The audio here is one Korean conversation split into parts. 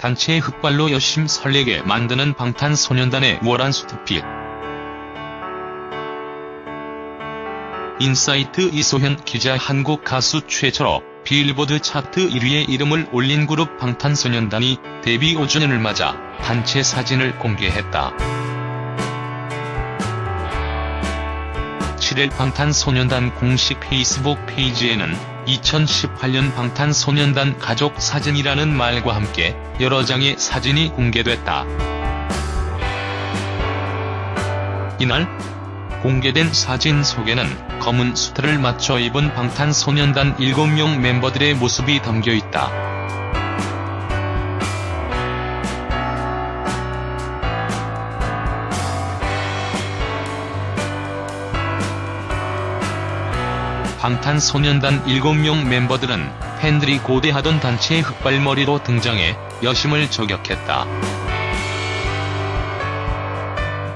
단체의 흑발로 여심 설레게 만드는 방탄소년단의 월한 수트핏. 인사이트 이소현 기자 한국 가수 최초로 빌보드 차트 1위에 이름을 올린 그룹 방탄소년단이 데뷔 5주년을 맞아 단체 사진을 공개했다. 7일 방탄소년단 공식 페이스북 페이지에는 2018년 방탄소년단 가족 사진이라는 말과 함께 여러 장의 사진이 공개됐다. 이날 공개된 사진 속에는 검은 수트를 맞춰 입은 방탄소년단 7명 멤버들의 모습이 담겨 있다. 방탄소년단 7명 멤버들은 팬들이 고대하던 단체의 흑발머리로 등장해 여심을 저격했다.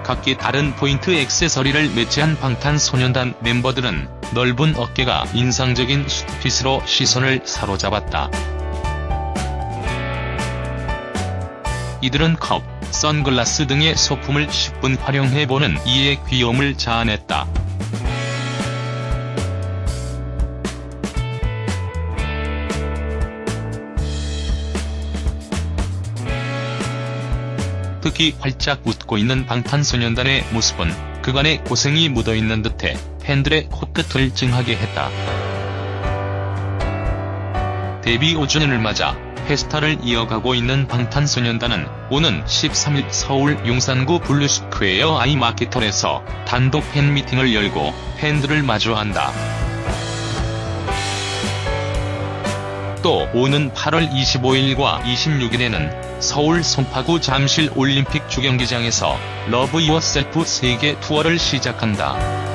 각기 다른 포인트 액세서리를 매치한 방탄소년단 멤버들은 넓은 어깨가 인상적인 수트핏으로 시선을 사로잡았다. 이들은 컵, 선글라스 등의 소품을 10분 활용해보는 이의 귀여움을 자아냈다. 특히 활짝 웃고 있는 방탄소년단의 모습은 그간의 고생이 묻어있는 듯해 팬들의 코끝을 찡하게 했다. 데뷔 5주년을 맞아 페스타를 이어가고 있는 방탄소년단은 오는 13일 서울 용산구 블루스퀘어 아이마켓홀에서 단독 팬미팅을 열고 팬들을 마주한다. 또 오는 8월 25일과 26일에는 서울 송파구 잠실 올림픽 주경기장에서 러브 유어셀프 세계 투어를 시작한다.